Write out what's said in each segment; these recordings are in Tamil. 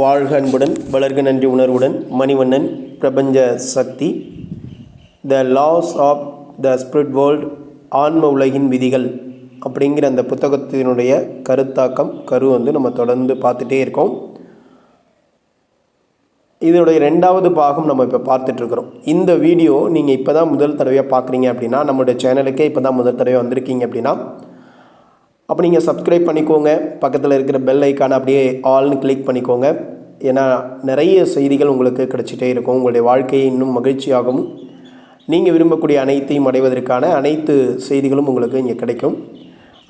வாழ்க அன்புடன் வளர்க நன்றி உணர்வுடன் மணிவண்ணன் பிரபஞ்ச சக்தி. The laws of the spirit world ஆன்ம உலகின் விதிகள் அப்படிங்கிற அந்த புத்தகத்தினுடைய கருத்தாக்கம் கரு வந்து நம்ம தொடர்ந்து பார்த்துட்டே இருக்கோம். இதனுடைய ரெண்டாவது பாகம் நம்ம இப்போ பார்த்துட்ருக்குறோம் இந்த வீடியோ நீங்கள் இப்போ தான் முதல் தடவையாக பார்க்குறீங்க அப்படின்னா நம்மளுடைய சேனலுக்கே இப்போ தான் முதல் தடவை வந்திருக்கீங்க அப்படின்னா அப்போ நீங்கள் சப்ஸ்கிரைப் பண்ணிக்கோங்க. பக்கத்தில் இருக்கிற பெல் ஐக்கானை அப்படியே ஆல்னு கிளிக் பண்ணிக்கோங்க. ஏன்னா நிறைய செய்திகள் உங்களுக்கு கிடைச்சிட்டே இருக்கும். உங்களுடைய வாழ்க்கையை இன்னும் மகிழ்ச்சியாகவும் நீங்கள் விரும்பக்கூடிய அனைத்தையும் அடைவதற்கான அனைத்து செய்திகளும் உங்களுக்கு இங்கே கிடைக்கும்.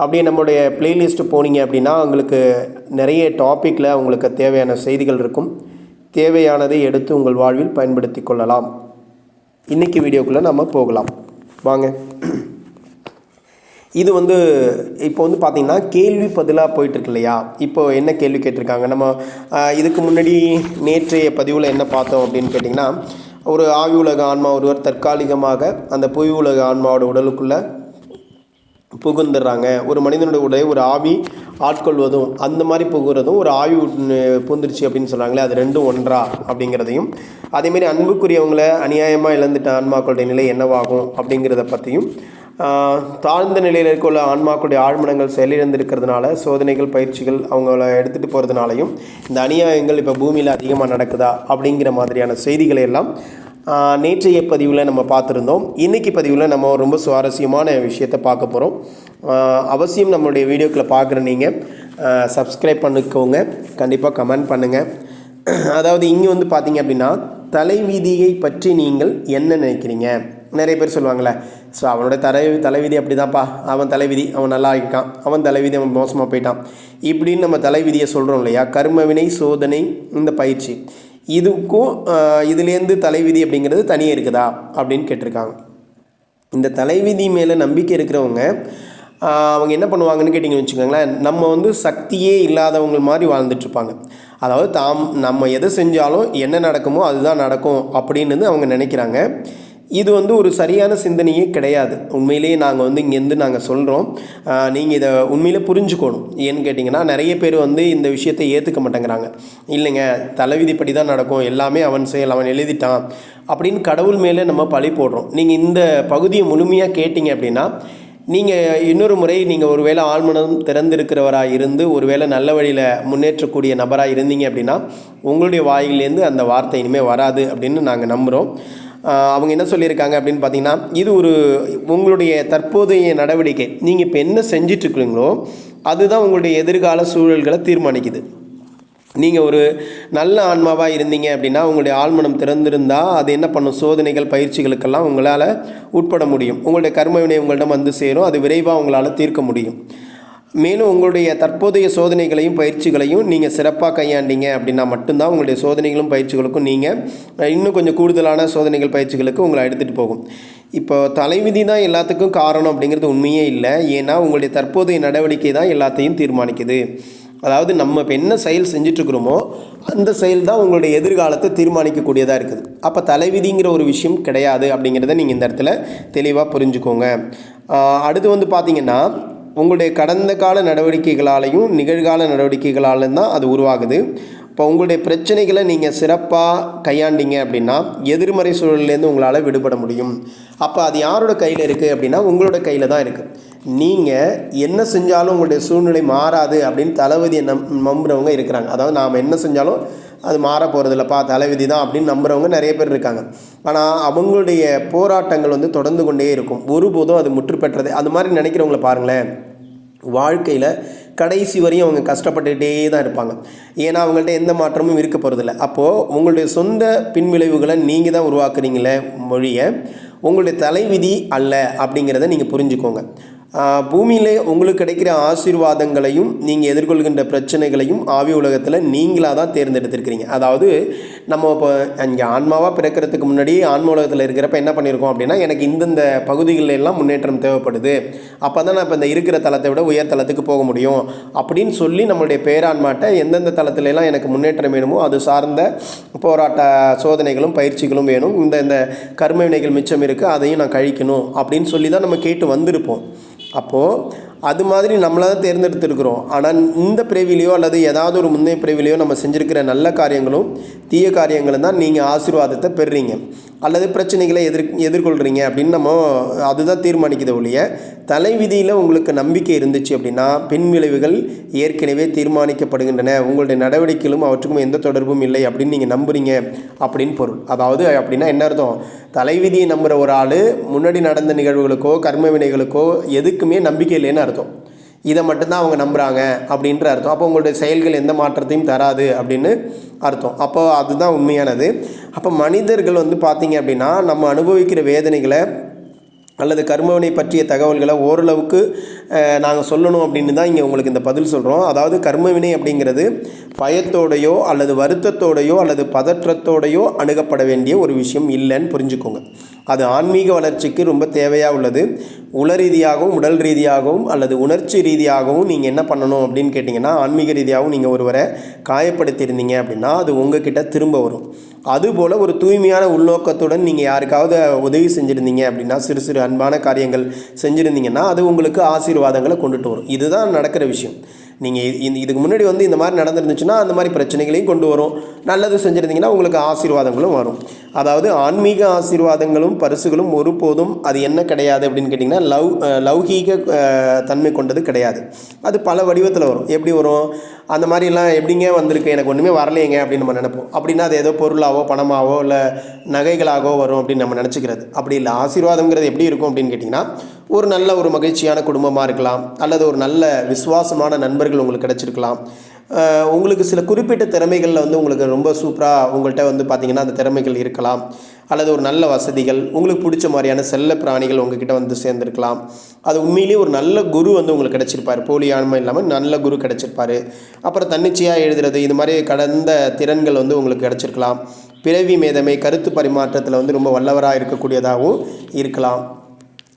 அப்படியே நம்மளுடைய ப்ளேலிஸ்ட்டு போனீங்க அப்படின்னா உங்களுக்கு நிறைய டாப்பிக்கில் உங்களுக்கு தேவையான செய்திகள் இருக்கும். தேவையானதை எடுத்து உங்கள் வாழ்வில் பயன்படுத்தி கொள்ளலாம். இன்றைக்கி வீடியோக்குள்ளே நம்ம போகலாம். வாங்க. இது வந்து இப்போ வந்து பார்த்திங்கன்னா கேள்வி பதிலாக போயிட்டுருக்கு இல்லையா இப்போ என்ன கேள்வி கேட்டிருக்காங்க? நம்ம இதுக்கு முன்னாடி நேற்றைய பதிவில் என்ன பார்த்தோம் அப்படின்னு கேட்டிங்கன்னா ஒரு ஆவி உலக ஆன்மா ஒருவர் தற்காலிகமாக அந்த புவி உலக ஆன்மாவோட உடலுக்குள்ளே புகுந்துடுறாங்க. ஒரு மனிதனுடைய உடலை ஒரு ஆவி ஆட்கொள்வதும் அந்த மாதிரி புகுறதும் ஒரு ஆவி பூந்துருச்சு அப்படின்னு சொல்கிறாங்களே அது ரெண்டும் ஒன்றா அப்படிங்கிறதையும் அதேமாரி அன்புக்குரியவங்களை அநியாயமாக இழந்துட்ட ஆன்மாக்களுடைய நிலை என்னவாகும் அப்படிங்கிறத பற்றியும் தாழ்ந்த நிலையில் இருக்க ஆன்மாக்களுடைய ஆழ்மனங்கள் செயலிழந்திருக்கிறதுனால சோதனைகள் பயிற்சிகள் அவங்கள எடுத்துகிட்டு போகிறதுனாலையும் இந்த அநியாயங்கள் இப்போ பூமியில் அதிகமாக நடக்குதா அப்படிங்கிற மாதிரியான செய்திகளை எல்லாம் நேற்றைய பதிவில் நம்ம பார்த்துருந்தோம். இன்றைக்கி பதிவில் நம்ம ரொம்ப சுவாரஸ்யமான விஷயத்தை பார்க்க போகிறோம் அவசியம் நம்மளுடைய வீடியோக்களை பார்க்குற நீங்கள் சப்ஸ்கிரைப் பண்ணிக்கோங்க. கண்டிப்பாக கமெண்ட் பண்ணுங்கள் அதாவது இங்கே வந்து பார்த்தீங்க அப்படின்னா தலைவீதியை பற்றி நீங்கள் என்ன நினைக்கிறீங்க? நிறைய பேர் சொல்லுவாங்களே ஸோ அவனோட தலை தலைவிதி அப்படி தான்ப்பா அவன் தலைவிதி அவன் நல்லா இருக்கான். அவன் தலைவிதி அவன் மோசமாக போயிட்டான். இப்படின்னு நம்ம தலைவிதியை சொல்கிறோம் இல்லையா? கர்மவினை சோதனை இந்த பயிற்சி. இதுக்கும் இதுலேருந்து தலைவிதி அப்படிங்கிறது தனியாக இருக்குதா? அப்படின்னு கேட்டிருக்காங்க. இந்த தலைவிதி மேலே நம்பிக்கை இருக்கிறவங்க அவங்க என்ன பண்ணுவாங்கன்னு கேட்டிங்கன்னு வச்சுக்கோங்களேன் நம்ம வந்து சக்தியே இல்லாதவங்க மாதிரி வாழ்ந்துட்டுருப்பாங்க. அதாவது தாம் நம்ம எதை செஞ்சாலும் என்ன நடக்குமோ அதுதான் நடக்கும் அப்படின்னு அவங்க நினைக்கிறாங்க. இது வந்து ஒரு சரியான சிந்தனையே கிடையாது. உண்மையிலேயே நாங்கள் வந்து இங்கேருந்து நாங்கள் சொல்கிறோம் நீங்கள் இதை உண்மையிலே புரிஞ்சுக்கணும். ஏன்னு கேட்டிங்கன்னா நிறைய பேர் வந்து இந்த விஷயத்தை ஏற்றுக்க மாட்டேங்கிறாங்க. இல்லைங்க தலைவிதிப்படி தான் நடக்கும். எல்லாமே அவன் செயல் அவன் எழுதிட்டான். அப்படின்னு கடவுள் மேலே நம்ம பழி போடுறோம். நீங்கள் இந்த பகுதியை முழுமையாக கேட்டிங்க அப்படின்னா நீங்கள் இன்னொரு முறை நீங்கள் ஒரு வேளை ஆழ்மனம் திறந்திருக்கிறவராக இருந்து ஒரு வேளை நல்ல வழியில் முன்னேற்றக்கூடிய நபராக இருந்தீங்க அப்படின்னா உங்களுடைய வாயிலேருந்து அந்த வார்த்தை இனிமேல் வராது அப்படின்னு நாங்கள் நம்புகிறோம் அவங்க என்ன சொல்லியிருக்காங்க அப்படின்னு பார்த்தீங்கன்னா இது ஒரு உங்களுடைய தற்போதைய நடவடிக்கை. நீங்கள் இப்போ என்ன செஞ்சிட்ருக்குறீங்களோ அதுதான் உங்களுடைய எதிர்கால சூழல்களை தீர்மானிக்குது. நீங்கள் ஒரு நல்ல ஆன்மாவாக இருந்தீங்க அப்படின்னா உங்களுடைய ஆழ்மனம் திறந்திருந்தால் அது என்ன பண்ணும்? சோதனைகள் பயிற்சிகளுக்கெல்லாம் உங்களால் உட்பட முடியும். உங்களுடைய கர்மவினை உங்களிடம் வந்து சேரும். அது விரைவாக உங்களால் தீர்க்க முடியும். மேலும் உங்களுடைய தற்போதைய சோதனைகளையும் பயிற்சிகளையும் நீங்கள் சிறப்பாக கையாண்டீங்க அப்படின்னா மட்டும்தான் உங்களுடைய சோதனைகளும் பயிற்சிகளுக்கும் நீங்கள் இன்னும் கொஞ்சம் கூடுதலான சோதனைகள் பயிற்சிகளுக்கு உங்களை எடுத்துகிட்டு போகும். இப்போ தலைவிதி தான் எல்லாத்துக்கும் காரணம் அப்படிங்கிறது உண்மையே இல்லை. ஏன்னா உங்களுடைய தற்போதைய நடவடிக்கை தான் எல்லாத்தையும் தீர்மானிக்குது. அதாவது நம்ம இப்போ என்ன செயல் செஞ்சிட்ருக்குறோமோ அந்த செயல் தான் உங்களுடைய எதிர்காலத்தை தீர்மானிக்கக்கூடியதாக இருக்குது. அப்போ தலைவிதிங்கிற ஒரு விஷயம் கிடையாது அப்படிங்கிறத நீங்கள் இந்த இடத்துல தெளிவாக புரிஞ்சுக்கோங்க. அடுத்து வந்து பார்த்திங்கன்னா உங்களுடைய கடந்த கால நடவடிக்கைகளாலையும் நிகழ்கால நடவடிக்கைகளாலும் தான் அது உருவாகுது. இப்போ உங்களுடைய பிரச்சனைகளை நீங்கள் சிறப்பாக கையாண்டீங்க அப்படின்னா எதிர்மறை சூழல்லேருந்து உங்களால் விடுபட முடியும். அப்போ அது யாரோட கையில் இருக்குது அப்படின்னா உங்களோட கையில் தான் இருக்குது நீங்கள் என்ன செஞ்சாலும் உங்களுடைய சூழ்நிலை மாறாது அப்படின்னு தளபதியை நம் நம்புகிறவங்க இருக்கிறாங்க. அதாவது நாம் என்ன செஞ்சாலும் அது மாற போகிறதில்லப்பா தலைவிதி தான் அப்படின்னு நம்புகிறவங்க நிறைய பேர் இருக்காங்க. ஆனால் அவங்களுடைய போராட்டங்கள் வந்து தொடர்ந்து கொண்டே இருக்கும். ஒருபோதும் அது முற்று பெற்றது அது மாதிரி நினைக்கிறவங்கள பாருங்களேன். வாழ்க்கையில் கடைசி வரையும் அவங்க கஷ்டப்பட்டுக்கிட்டே தான் இருப்பாங்க. ஏன்னா அவங்கள்ட்ட எந்த மாற்றமும் இருக்க போகிறதில்ல அப்போது உங்களுடைய சொந்த பின்விளைவுகளை நீங்கள் தான் உருவாக்குறீங்களே மொழியை உங்களுடைய தலைவிதி அல்ல அப்படிங்கிறத நீங்கள் புரிஞ்சுக்கோங்க. பூமியிலே உங்களுக்கு கிடைக்கிற ஆசீர்வாதங்களையும் நீங்கள் எதிர்கொள்கின்ற பிரச்சனைகளையும் ஆவி உலகத்தில் நீங்களாக தான் தேர்ந்தெடுத்திருக்கிறீங்க. அதாவது நம்ம இப்போ இங்கே ஆன்மாவாக பிறக்கிறதுக்கு முன்னாடி ஆன்ம உலகத்தில் இருக்கிறப்ப என்ன பண்ணியிருக்கோம் அப்படின்னா எனக்கு இந்தந்த பகுதிகளில் எல்லாம் முன்னேற்றம் தேவைப்படுது. அப்போ தான் நான் இப்போ இந்த இருக்கிற தளத்தை விட உயர் தளத்துக்கு போக முடியும். அப்படின்னு சொல்லி நம்மளுடைய பேரான்மாட்ட எந்தெந்த தளத்துல எல்லாம் எனக்கு முன்னேற்றம் வேணுமோ அது சார்ந்த போராட்ட சோதனைகளும் பயிற்சிகளும் வேணும். இந்த இந்த கர்ம வினைகள் மிச்சம் இருக்குது அதையும் நான் கழிக்கணும் அப்படின்னு சொல்லி தான் நம்ம கேட்டு வந்திருப்போம். அப்போது அது மாதிரி நம்மளாக தான் தேர்ந்தெடுத்திருக்கிறோம். ஆனால் இந்த பிறவிலையோ அல்லது ஏதாவது ஒரு முந்தைய பிறவிலையோ நம்ம செஞ்சுருக்கிற நல்ல காரியங்களும் தீய காரியங்களும் தான் நீங்கள் ஆசீர்வாதத்தை பெறுறீங்க. அல்லது பிரச்சனைகளை எதிர் எதிர்கொள்கிறீங்க அப்படின்னு நம்ம அதுதான் தீர்மானிக்குது ஒழிய தலைவிதியில் உங்களுக்கு நம்பிக்கை இருந்துச்சு அப்படின்னா பின் விளைவுகள் ஏற்கனவே தீர்மானிக்கப்படுகின்றன. உங்களுடைய நடவடிக்கைகளும் அவற்றுக்கும் எந்த தொடர்பும் இல்லை அப்படின்னு நீங்கள் நம்புறீங்க அப்படின்னு பொருள். அதாவது அப்படின்னா என்ன அர்த்தம்? தலைவிதியை நம்புகிற ஒரு ஆள் முன்னாடி நடந்த நிகழ்வுகளுக்கோ கர்ம வினைகளுக்கோ எதுக்குமே நம்பிக்கை இல்லைன்னு அர்த்தம். இதை மட்டும்தான் அவங்க நம்புகிறாங்க அப்படின்ற அர்த்தம். அப்போ உங்களுடைய செயல்கள் எந்த மாற்றத்தையும் தராது அப்படின்னு அர்த்தம். அப்போ அதுதான் உண்மையானது. அப்போ மனிதர்கள் வந்து பார்த்தீங்க அப்படின்னா நம்ம அனுபவிக்கிற வேதனைகளை அல்லது கர்மவினை பற்றிய தகவல்களை ஓரளவுக்கு நாங்கள் சொல்லணும் அப்படின்னு தான் இங்கே உங்களுக்கு இந்த பதில் சொல்கிறோம் அதாவது கர்மவினை அப்படிங்கிறது பயத்தோடையோ அல்லது வருத்தத்தோடையோ அல்லது பதற்றத்தோடையோ அணுகப்பட வேண்டிய ஒரு விஷயம் இல்லைன்னு புரிஞ்சுக்கோங்க. அது ஆன்மீக வளர்ச்சிக்கு ரொம்ப தேவையாக உள்ளது. உள ரீதியாகவும் உடல் ரீதியாகவும் அல்லது உணர்ச்சி ரீதியாகவும் நீங்கள் என்ன பண்ணணும் அப்படின்னு கேட்டிங்கன்னா ஆன்மீக ரீதியாகவும் நீங்கள் ஒருவரை காயப்படுத்தியிருந்தீங்க அப்படின்னா அது உங்ககிட்ட திரும்ப வரும். அதுபோல் ஒரு தூய்மையான உள்நோக்கத்துடன் நீங்கள் யாருக்காவது உதவி செஞ்சுருந்தீங்க அப்படின்னா சிறு சிறு அன்பான காரியங்கள் செஞ்சுருந்தீங்கன்னா அது உங்களுக்கு ஆசீர்வாதங்களை கொண்டுட்டு வரும். இதுதான் நடக்கிற விஷயம். நீங்கள் இந்த இதுக்கு முன்னாடி வந்து இந்த மாதிரி நடந்துருந்துச்சுன்னா அந்த மாதிரி பிரச்சனைகளையும் கொண்டு வரும். நல்லது செஞ்சுருந்தீங்கன்னா உங்களுக்கு ஆசீர்வாதங்களும் வரும். அதாவது ஆன்மீக ஆசீர்வாதங்களும் பரிசுகளும் ஒருபோதும் அது என்ன கிடையாது அப்படின்னு கேட்டிங்கன்னா லவ் லௌகீக தன்மை கொண்டது கிடையாது. அது பல வடிவத்தில் வரும். எப்படி வரும்? அந்த மாதிரிலாம் எப்படிங்க வந்திருக்கு? எனக்கு ஒன்றுமே வரலையேங்க அப்படின்னு நம்ம நினைப்போம். அப்படின்னா அது ஏதோ பொருளாவோ பணமாவோ இல்லை நகைகளாகவோ வரும் அப்படின்னு நம்ம நினச்சிக்கிறது. அப்படி இல்லை. ஆசீர்வாதங்கிறது எப்படி இருக்கும் அப்படின்னு கேட்டிங்கன்னா ஒரு நல்ல ஒரு மகிழ்ச்சியான குடும்பமாக இருக்கலாம். அல்லது ஒரு நல்ல விசுவாசமான நண்பர்கள் உங்களுக்கு கிடச்சிருக்கலாம். உங்களுக்கு சில குறிப்பிட்ட திறமைகளில் வந்து உங்களுக்கு ரொம்ப சூப்பராக உங்கள்கிட்ட வந்து பார்த்திங்கன்னா அந்த திறமைகள் இருக்கலாம். அல்லது ஒரு நல்ல வசதிகள் உங்களுக்கு பிடிச்ச மாதிரியான செல்ல பிராணிகள் உங்ககிட்ட வந்து சேர்ந்துருக்கலாம். அது உண்மையிலேயே ஒரு நல்ல குரு வந்து உங்களுக்கு கிடச்சிருப்பார். போலியானமை இல்லாமல் நல்ல குரு கிடச்சிருப்பார். அப்புறம் தன்னிச்சையாக எழுதுறது இது மாதிரி கடந்த திறன்கள் வந்து உங்களுக்கு கிடச்சிருக்கலாம். பிறவி மேதமை கருத்து பரிமாற்றத்தில் வந்து ரொம்ப வல்லவராக இருக்கக்கூடியதாகவும் இருக்கலாம்.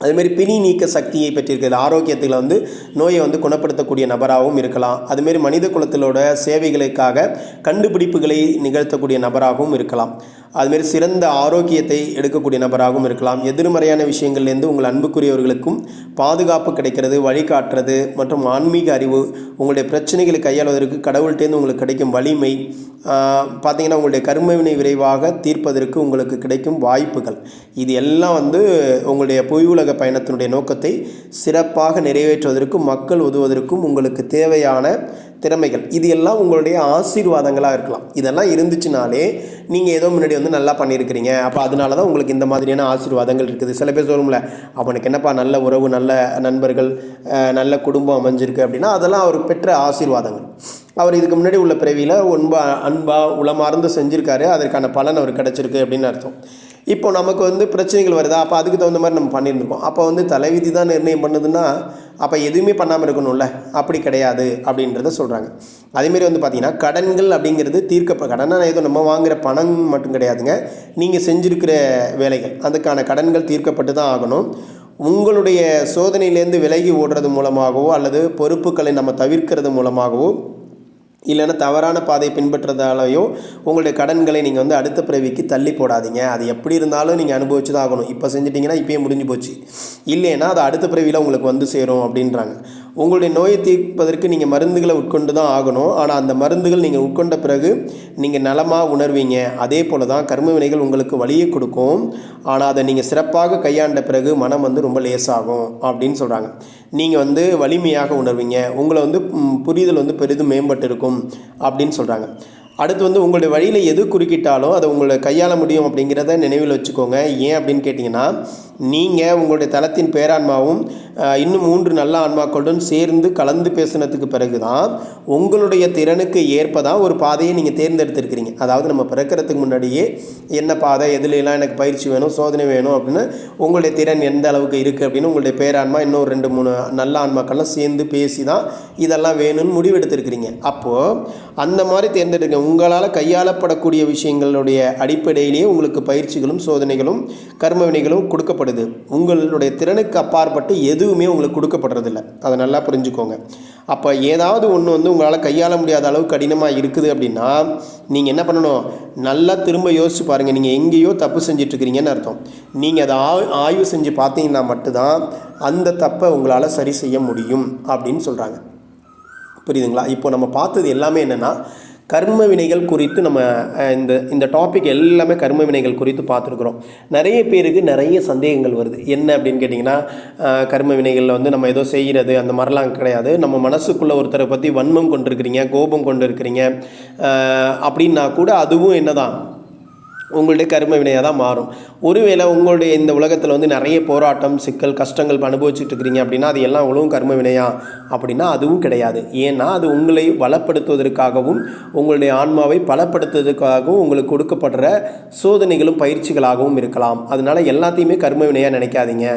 அதுமாரி பிணி நீக்க சக்தியை பெற்றிருக்கிறது ஆரோக்கியத்தில் வந்து நோயை வந்து குணப்படுத்தக்கூடிய நபராகவும் இருக்கலாம். அதுமாரி மனித குலத்திலோட சேவைகளுக்காக கண்டுபிடிப்புகளை நிகழ்த்தக்கூடிய நபராகவும் இருக்கலாம். அதுமாரி சிறந்த ஆரோக்கியத்தை எடுக்கக்கூடிய நபராகவும் இருக்கலாம். எதிர்மறையான விஷயங்கள்லேருந்து உங்கள் அன்புக்குரியவர்களுக்கும் பாதுகாப்பு கிடைக்கிறது வழிகாட்டுறது மற்றும் ஆன்மீக அறிவு உங்களுடைய பிரச்சனைகளை கையாளுவதற்கு கடவுள்கிட்டேருந்து உங்களுக்கு கிடைக்கும் வலிமை பார்த்திங்கன்னா உங்களுடைய கர்மவினை விரைவாக தீர்ப்பதற்கு உங்களுக்கு கிடைக்கும் வாய்ப்புகள். இது எல்லாம் வந்து உங்களுடைய பொய் உலக பயணத்தினுடைய நோக்கத்தை சிறப்பாக நிறைவேற்றுவதற்கும் மக்கள் உதவுவதற்கும் உங்களுக்கு தேவையான திறமைகள். இது எல்லாம் உங்களுடைய ஆசீர்வாதங்களாக இருக்கலாம். இதெல்லாம் இருந்துச்சுனாலே நீங்கள் ஏதோ முன்னாடி வந்து நல்லா பண்ணியிருக்கிறீங்க அப்போ அதனால தான் உங்களுக்கு இந்த மாதிரியான ஆசீர்வாதங்கள் இருக்குது. சில பேர் சொல்லும்ல அவனுக்கு என்னப்பா நல்ல உறவு நல்ல நண்பர்கள் நல்ல குடும்பம் அமைஞ்சிருக்கு அப்படின்னா அதெல்லாம் அவர் பெற்ற ஆசீர்வாதங்கள். அவர் இதுக்கு முன்னாடி உள்ள பிறவியில் ஒன்பா அன்பா உளமார்ந்து செஞ்சுருக்காரு. அதற்கான பலன் அவர் கிடச்சிருக்கு அப்படின்னு அர்த்தம். இப்போ நமக்கு வந்து பிரச்சனைகள் வருதா? அப்போ அதுக்கு தகுந்த மாதிரி நம்ம பண்ணியிருந்துருக்கோம். அப்போ வந்து தலைவிதி தான் நிர்ணயம் பண்ணுதுன்னா அப்போ எதுவுமே பண்ணாமல் இருக்கணும்ல? அப்படி கிடையாது அப்படின்றத சொல்கிறாங்க அதேமாரி வந்து பார்த்திங்கன்னா கடன்கள் அப்படிங்கிறது தீர்க்கப்ப கடனாக ஏதோ நம்ம வாங்குகிற பணம் மட்டும் கிடையாதுங்க. நீங்கள் செஞ்சுருக்கிற வேலைகள் அதுக்கான கடன்கள் தீர்க்கப்பட்டு தான் ஆகணும். உங்களுடைய சோதனையிலேருந்து விலகி ஓடுறது மூலமாகவோ அல்லது பொறுப்புகளை நம்ம தவிர்க்கிறது மூலமாகவோ இல்லைன்னா தவறான பாதையை பின்பற்றதாலேயோ உங்களுடைய கடன்களை நீங்கள் வந்து அடுத்த பிறவிக்கு தள்ளி போடாதீங்க. அது எப்படி இருந்தாலும் நீங்கள் அனுபவிச்சு தான் ஆகணும். இப்போ செஞ்சிட்டிங்கன்னா இப்போயே முடிஞ்சு போச்சு. இல்லைன்னா அது அடுத்த பிறவியில் உங்களுக்கு வந்து சேரும் அப்படின்றாங்க. உங்களுடைய நோயை தீர்ப்பதற்கு நீங்கள் மருந்துகளை உட்கொண்டு தான் ஆகணும். ஆனால் அந்த மருந்துகள் நீங்கள் உட்கொண்ட பிறகு நீங்கள் நலமாக உணர்வீங்க. அதே போல் தான் கர்ம வினைகள் உங்களுக்கு வழியை கொடுக்கும். ஆனால் அதை நீங்கள் சிறப்பாக கையாண்ட பிறகு மனம் வந்து ரொம்ப லேசாகும் அப்படின்னு சொல்கிறாங்க நீங்கள் வந்து வலிமையாக உணர்வீங்க. உங்களை வந்து புரிதல் வந்து பெரிதும் மேம்பட்டு இருக்கும் அப்படின்னு சொல்கிறாங்க அடுத்து வந்து உங்களுடைய வழியில் எது குறுக்கிட்டாலும் அதை உங்களை கையாள முடியும் அப்படிங்கிறத நினைவில் வச்சுக்கோங்க. ஏன் அப்படின்னு கேட்டிங்கன்னா நீங்கள் உங்களுடைய தளத்தின் பேரான்மாவும் இன்னும் மூன்று நல்ல ஆன்மாக்களுடன் சேர்ந்து கலந்து பேசினதுக்கு பிறகு தான் உங்களுடைய திறனுக்கு ஏற்பதான் ஒரு பாதையை நீங்கள் தேர்ந்தெடுத்திருக்கிறீங்க. அதாவது நம்ம பிறக்கிறதுக்கு முன்னாடியே என்ன பாதை எதுலாம் எனக்கு பயிற்சி வேணும் சோதனை வேணும் அப்படின்னு உங்களுடைய திறன் எந்த அளவுக்கு இருக்குது அப்படின்னு உங்களுடைய பேரான்மா இன்னும் ரெண்டு மூணு நல்ல ஆன்மாக்கள்லாம் சேர்ந்து பேசி தான் இதெல்லாம் வேணும்னு முடிவெடுத்திருக்கிறீங்க. அப்போது அந்த மாதிரி தேர்ந்தெடுக்க உங்களால் கையாளப்படக்கூடிய விஷயங்களுடைய அடிப்படையிலேயே உங்களுக்கு பயிற்சிகளும் சோதனைகளும் கர்மவினைகளும் கொடுக்கப்படும். கொடுக்கப்படுது. உங்களுடைய திறனுக்கு அப்பாற்பட்டு எதுவுமே உங்களுக்கு கொடுக்கப்படுறதில்ல. அதை நல்லா புரிஞ்சுக்கோங்க. அப்போ ஏதாவது ஒன்று வந்து உங்களால் கையாள முடியாத அளவு கடினமாக இருக்குது அப்படின்னா நீங்கள் என்ன பண்ணணும்? நல்லா திரும்ப யோசிச்சு பாருங்கள் நீங்கள் எங்கேயோ தப்பு செஞ்சிட்ருக்கிறீங்கன்னு அர்த்தம். நீங்கள் அதை ஆய் ஆய்வு செஞ்சு பார்த்தீங்கன்னா மட்டும்தான் அந்த தப்பை உங்களால் சரி செய்ய முடியும் அப்படின்னு சொல்கிறாங்க புரியுதுங்களா? இப்போ நம்ம பார்த்தது எல்லாமே என்னென்னா கர்ம வினைகள் குறித்து நம்ம இந்த இந்த டாபிக் எல்லாமே கர்ம வினைகள் குறித்து பார்த்துருக்குறோம். நிறைய பேருக்கு நிறைய சந்தேகங்கள் வருது. என்ன அப்படின்னு கேட்டிங்கன்னா கர்ம வினைகளில் வந்து நம்ம ஏதோ செய்கிறது அந்த மாதிரிலாம் கிடையாது. நம்ம மனசுக்குள்ளே ஒருத்தரை பற்றி வன்மம் கொண்டிருக்கிறீங்க கோபம் கொண்டு இருக்கிறீங்க அப்படின்னா கூட அதுவும் என்ன தான் உங்களுடைய கர்ம வினையாக தான் மாறும். ஒருவேளை உங்களுடைய இந்த உலகத்தில் வந்து நிறைய போராட்டம் சிக்கல் கஷ்டங்கள் அனுபவிச்சுட்டு இருக்கிறீங்க அப்படின்னா அது எல்லாம் உலகம் கர்ம வினையா? அப்படின்னா அதுவும் கிடையாது. ஏன்னா அது உங்களை வளப்படுத்துவதற்காகவும் உங்களுடைய ஆன்மாவை பலப்படுத்துவதற்காகவும் உங்களுக்கு கொடுக்கப்படுற சோதனைகளும் பயிற்சிகளாகவும் இருக்கலாம். அதனால எல்லாத்தையுமே கர்ம வினையாக நினைக்காதீங்க.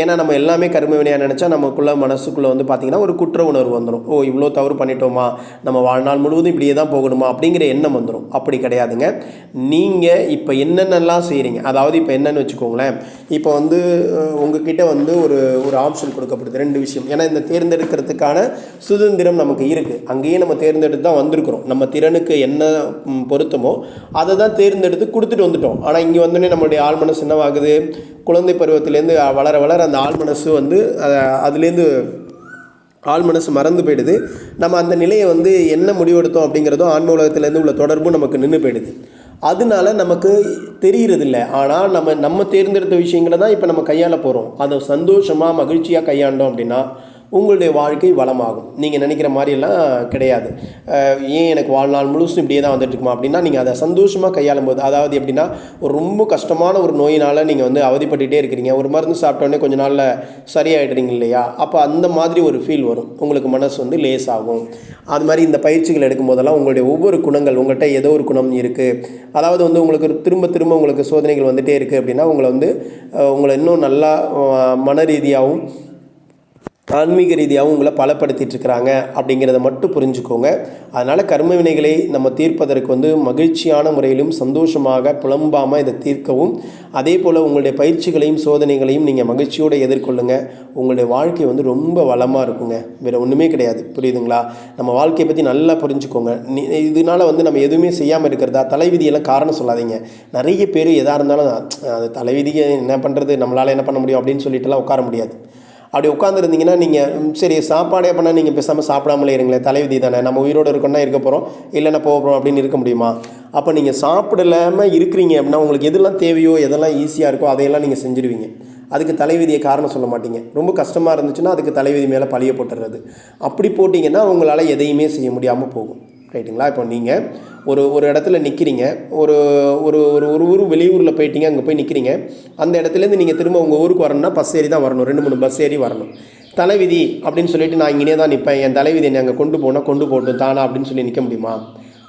ஏன்னா நம்ம எல்லாமே கர்ம வினையாக நினச்சா நமக்குள்ள மனசுக்குள்ளே வந்து பார்த்திங்கன்னா ஒரு குற்ற உணர்வு வந்துடும் ஓ இவ்வளோ தவறு பண்ணிட்டோமா? நம்ம வாழ்நாள் முழுவதும் இப்படியே தான் போகணுமா? அப்படிங்கிற எண்ணம் வந்துடும் அப்படி கிடையாதுங்க. நீங்கள் இப்போ என்னென்னலாம் செய்கிறீங்க அதாவது இப்போ என்னென்னு வச்சுக்கோங்களேன். இப்போ வந்து உங்ககிட்ட வந்து ஒரு ஒரு ஆப்ஷன் கொடுக்கப்படுது. ரெண்டு விஷயம். ஏன்னா இந்த தேர்ந்தெடுக்கிறதுக்கான சுதந்திரம் நமக்கு இருக்குது அங்கேயே நம்ம தேர்ந்தெடுத்து தான் வந்திருக்கிறோம். நம்ம திறனுக்கு என்ன பொருத்தமோ அதை தான் தேர்ந்தெடுத்து கொடுத்துட்டு வந்துட்டோம். ஆனால் இங்கே வந்தோடனே நம்மளுடைய ஆள் மனசு என்னவாகுது? குழந்தை பருவத்திலேருந்து வளர வளர அந்த ஆள் மனசு வந்து அதுலேருந்து ஆள் மனசு மறந்து போயிடுது. நம்ம அந்த நிலையை வந்து என்ன முடிவெடுத்தோம் அப்படிங்கிறதும் ஆன்ம உலகத்துலேருந்து உள்ள தொடர்பும் நமக்கு நின்று போயிடுது. அதனால நமக்கு தெரியறதில்ல. ஆனால் நம்ம நம்ம தேர்ந்தெடுத்த விஷயங்களை தான் இப்போ நம்ம கையாள போகிறோம் அதை சந்தோஷமாக மகிழ்ச்சியாக கையாண்டோம் அப்படின்னா உங்களுடைய வாழ்க்கை வளமாகும். நீங்கள் நினைக்கிற மாதிரியெல்லாம் கிடையாது. ஏன் எனக்கு வாழ்நாள் முழுசும் இப்படியே தான் வந்துட்டு இருக்குமா? அப்படின்னா நீங்கள் அதை சந்தோஷமாக கையாளும் போது அதாவது எப்படின்னா ஒரு ரொம்ப கஷ்டமான ஒரு நோயினால் நீங்கள் வந்து அவதிப்பட்டுட்டே இருக்கிறீங்க. ஒரு மருந்து சாப்பிட்டோன்னே கொஞ்ச நாளில் சரியாயிடுறீங்க இல்லையா? அப்போ அந்த மாதிரி ஒரு ஃபீல் வரும். உங்களுக்கு மனசு வந்து லேஸ் ஆகும் அது மாதிரி இந்த பயிற்சிகள் எடுக்கும் போதெல்லாம் உங்களுடைய ஒவ்வொரு குணங்கள் உங்கள்கிட்ட ஏதோ ஒரு குணம் இருக்குது அதாவது வந்து உங்களுக்கு திரும்ப திரும்ப உங்களுக்கு சோதனைகள் வந்துகிட்டே இருக்குது அப்படின்னா உங்களை வந்து உங்களை இன்னும் நல்லா மன ரீதியாகவும் ஆன்மீக ரீதியாகவும் உங்களை பலப்படுத்திட்டு இருக்கிறாங்க அப்படிங்கிறத மட்டும் புரிஞ்சுக்கோங்க. அதனால் கர்ம வினைகளை நம்ம தீர்ப்பதற்கு வந்து மகிழ்ச்சியான முறையிலும் சந்தோஷமாக புலம்பாமல் இதை தீர்க்கவும். அதே போல் உங்களுடைய பயிற்சிகளையும் சோதனைகளையும் நீங்கள் மகிழ்ச்சியோடு எதிர்கொள்ளுங்க. உங்களுடைய வாழ்க்கை வந்து ரொம்ப வளமாக இருக்குங்க. வேறு ஒன்றுமே கிடையாது. புரியுதுங்களா? நம்ம வாழ்க்கையை பற்றி நல்லா புரிஞ்சுக்கோங்க. இதனால் இதனால வந்து நம்ம எதுவுமே செய்யாமல் இருக்கிறதா? தலைவிதியெல்லாம் காரணம் சொல்லாதீங்க. நிறைய பேர் எதாக இருந்தாலும் அது தலைவிதியை என்ன பண்ணுறது நம்மளால் என்ன பண்ண முடியும்? அப்படின்னு சொல்லிட்டுலாம் உட்கார முடியாது. அப்படி உட்காந்துருந்தீங்கன்னா நீங்கள் சரி சாப்பாடே பண்ணால் நீங்கள் பேசாமல் சாப்பிடாமலே இருங்களேன் தலைவிதி தானே நம்ம உயிரோடு இருக்கோம்னா இருக்க போகிறோம் இல்லைன்னா போக போகிறோம் அப்படின்னு இருக்க முடியுமா? அப்போ நீங்கள் சாப்பிடலாமல் இருக்கிறீங்க அப்படின்னா உங்களுக்கு எதெல்லாம் தேவையோ எதெல்லாம் ஈஸியாக இருக்கோ அதையெல்லாம் நீங்கள் செஞ்சுருவீங்க அதுக்கு தலைவிதியை காரணம் சொல்ல மாட்டீங்க. ரொம்ப கஷ்டமாக இருந்துச்சுன்னா அதுக்கு தலைவிதி மேலே பழிய போட்டுறது. அப்படி போட்டிங்கன்னா உங்களால் எதையுமே செய்ய முடியாமல் போகும். ரைட்டுங்களா இப்போ நீங்கள் ஒரு ஒரு இடத்துல நிற்கிறீங்க ஒரு ஒரு ஒரு ஒரு ஊர் வெளியூரில் போயிட்டீங்க அங்கே போய் நிற்கிறீங்க அந்த இடத்துலேருந்து நீங்கள் திரும்ப உங்கள் ஊருக்கு வரணும்னா பஸ் ஏறி தான் வரணும். ரெண்டு மூணு பஸ் ஏறி வரணும். தலைவிதி அப்படின்னு சொல்லிட்டு நான் இங்கேயே தான் நிற்பேன் என் தலைவிதி என்னை அங்கே கொண்டு போனால் கொண்டு போகட்டும் தானா அப்படின்னு சொல்லி நிற்க முடியுமா?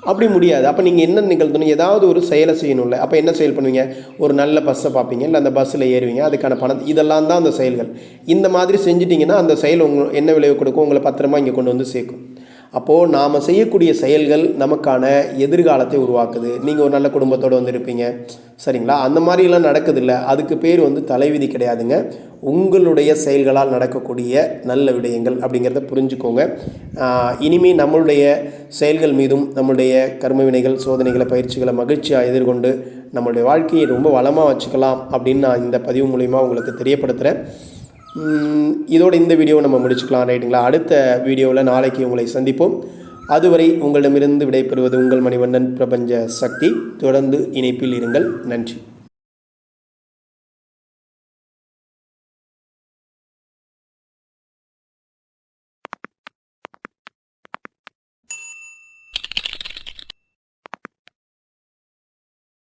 அப்படி முடியாது. அப்போ நீங்கள் என்ன நிகழ்த்தணும்? ஏதாவது ஒரு செயலை செய்யணும்ல. அப்போ என்ன செயல் பண்ணுவீங்க? ஒரு நல்ல பஸ்ஸை பார்ப்பீங்க. இல்லை அந்த பஸ்ஸில் ஏறுவீங்க. அதுக்கான பணம். இதெல்லாம் தான் அந்த செயல்கள். இந்த மாதிரி செஞ்சிட்டிங்கன்னா அந்த செயல் உங்க என்ன விளைவு கொடுக்கும்? உங்களை பத்திரமா இங்கே கொண்டு வந்து சேர்க்கும். அப்போது நாம் செய்யக்கூடிய செயல்கள் நமக்கான எதிர்காலத்தை உருவாக்குது. நீங்கள் ஒரு நல்ல குடும்பத்தோடு வந்திருப்பீங்க. சரிங்களா? அந்த மாதிரிலாம் நடக்குதில்ல. அதுக்கு பேர் வந்து தலைவிதி கிடையாதுங்க. உங்களுடைய செயல்களால் நடக்கக்கூடிய நல்ல விடயங்கள் அப்படிங்கிறத புரிஞ்சுக்கோங்க. இனிமேல் நம்மளுடைய செயல்கள் மீதும் நம்மளுடைய கர்மவினைகள் சோதனைகளை பயிற்சிகளை மகிழ்ச்சியாக எதிர்கொண்டு நம்மளுடைய வாழ்க்கையை ரொம்ப வளமாக வச்சுக்கலாம் அப்படின்னு நான் இந்த பதிவு மூலிமா உங்களுக்கு தெரியப்படுத்துகிறேன் இதோட இந்த வீடியோவை நம்ம முடிச்சுக்கலாம் ரைட்டுங்களா? அடுத்த வீடியோவில் நாளைக்கு உங்களை சந்திப்போம். அதுவரை உங்களிடமிருந்து விடைபெறுவது உங்கள் மணிவண்ணன் பிரபஞ்ச சக்தி. தொடர்ந்து இணைப்பில் இருங்கள். நன்றி.